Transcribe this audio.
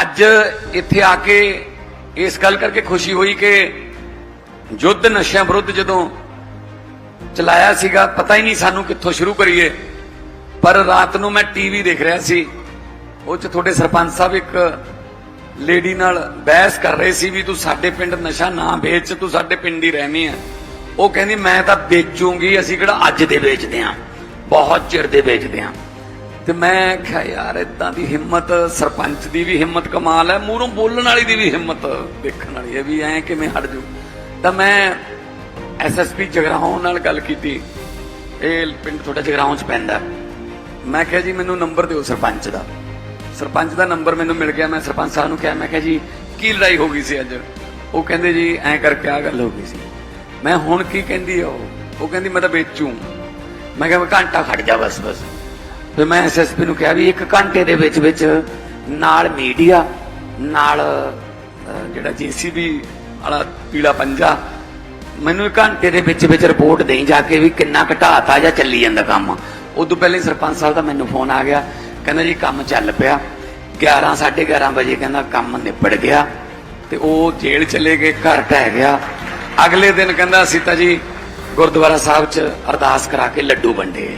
ਅੱਜ ਇੱਥੇ ਆ ਕੇ ਇਸ ਗੱਲ ਕਰਕੇ ਖੁਸ਼ੀ ਹੋਈ ਕਿ ਯੁੱਧ ਨਸ਼ਿਆਂ ਵਿਰੁੱਧ ਜਦੋਂ ਚਲਾਇਆ ਸੀਗਾ, ਪਤਾ ਹੀ ਨਹੀਂ ਸਾਨੂੰ ਕਿੱਥੋਂ ਸ਼ੁਰੂ ਕਰੀਏ। ਪਰ ਰਾਤ ਨੂੰ ਮੈਂ ਟੀਵੀ ਦੇਖ ਰਿਹਾ ਸੀ। ਉਹ ਚ ਤੁਹਾਡੇ ਸਰਪੰਚ ਸਾਹਿਬ ਇੱਕ ਲੇਡੀ ਨਾਲ ਬਹਿਸ ਕਰ ਰਹੇ ਸੀ ਵੀ ਤੂੰ ਸਾਡੇ ਪਿੰਡ ਨਸ਼ਾ ਨਾ ਵੇਚ, ਤੂੰ ਸਾਡੇ ਪਿੰਡ ਹੀ ਰਹਿਣੀ ਆ। ਉਹ ਕਹਿੰਦੀ, ਮੈਂ ਤਾਂ ਵੇਚੂੰਗੀ, ਅਸੀਂ ਕਿਹੜਾ ਅੱਜ ਦੇ ਵੇਚਦੇ ਆ? ਬਹੁਤ ਚਿਰ ਦੇ ਵੇਚਦੇ ਆ। ਤੇ ਮੈਂ ਕਿਹਾ, ਯਾਰ ਇਦਾਂ ਦੀ ਹਿੰਮਤ, ਸਰਪੰਚ ਦੀ ਵੀ ਹਿੰਮਤ ਕਮਾਲ ਹੈ, ਮੂਹਰੋਂ ਬੋਲਣ ਵਾਲੀ ਦੀ ਵੀ ਹਿੰਮਤ ਦੇਖਣ ਵਾਲੀ ਹੈ ਵੀ ਐ ਕਿਵੇਂ ਹਟ ਜੂ। ਤਾਂ ਮੈਂ ਐਸਐਸਪੀ ਜਗਰਾਉਂ ਨਾਲ ਗੱਲ ਕੀਤੀ। ਇਹ ਪਿੰਡ ਤੁਹਾਡਾ ਜਗਰਾਉਂ ਚ ਪੈਂਦਾ ਮੈਂ ਕਿਹਾ, ਜੀ, ਮੈਨੂੰ ਨੰਬਰ ਦਿਓ ਸਰਪੰਚ ਦਾ। ਸਰਪੰਚ ਦਾ ਨੰਬਰ ਮੈਨੂੰ ਮਿਲ ਗਿਆ। ਮੈਂ ਸਰਪੰਚ ਸਾਹਿਬ ਨੂੰ ਕਿਹਾ, ਮੈਂ ਕਿਹਾ, ਜੀ, ਕੀ ਲੜਾਈ ਹੋ ਗਈ ਸੀ ਅੱਜ? ਉਹ ਕਹਿੰਦੇ, ਜੀ, ਐਂ ਕਰਕੇ ਆ ਗੱਲ ਹੋ ਗਈ ਸੀ। ਮੈਂ, ਹੁਣ ਕੀ ਕਹਿੰਦੀ ਆ ਉਹ? ਉਹ ਕਹਿੰਦੀ, ਮੈਂ ਤਾਂ ਵੇਚੂ। ਮੈਂ ਕਿਹਾ ਮੈਂ ਘੰਟਾ ਖੜ ਜਾ ਬਸ ਬਸ। ਫਿਰ ਮੈਂ ਐਸਐਸਪੀ ਨੂੰ ਕਿਹਾ ਵੀ ਇੱਕ ਘੰਟੇ ਦੇ ਵਿੱਚ ਵਿੱਚ ਨਾਲ ਮੀਡੀਆ ਨਾਲ ਅਹ, ਜਿਹੜਾ ਜੀਸੀਬੀ ਵਾਲਾ ਪੀਲਾ ਪੰਜਾ ਮੈਨੂੰ ਇੱਕ ਘੰਟੇ ਦੇ ਵਿੱਚ ਵਿੱਚ ਰਿਪੋਰਟ ਦੇਈ ਜਾ ਕੇ ਵੀ ਕਿੰਨਾ ਘਟਾਤਾ ਜਾਂ ਚੱਲੀ ਜਾਂਦਾ ਕੰਮ। ਉਦੋਂ ਪਹਿਲੇ ਸਰਪੰਚ ਸਾਹਿਬ ਦਾ ਮੈਨੂੰ ਫੋਨ ਆ ਗਿਆ ਕਹਿੰਦਾ ਜੀ ਕੰਮ ਚੱਲ ਪਿਆ। 11 11:30 ਵਜੇ ਕਹਿੰਦਾ ਕੰਮ ਨਿਬੜ ਗਿਆ ਤੇ ਉਹ ਜੇਲ੍ਹ ਚਲੇ ਗਏ ਘਰ ਟਹਿ ਗਿਆ। ਅਗਲੇ ਦਿਨ ਕਹਿੰਦਾ ਅਸੀਂ ਤਾਂ ਜੀ ਗੁਰਦੁਆਰਾ ਸਾਹਿਬ 'ਚ ਅਰਦਾਸ ਕਰਾ ਕੇ ਲੱਡੂ ਵੰਡੇ।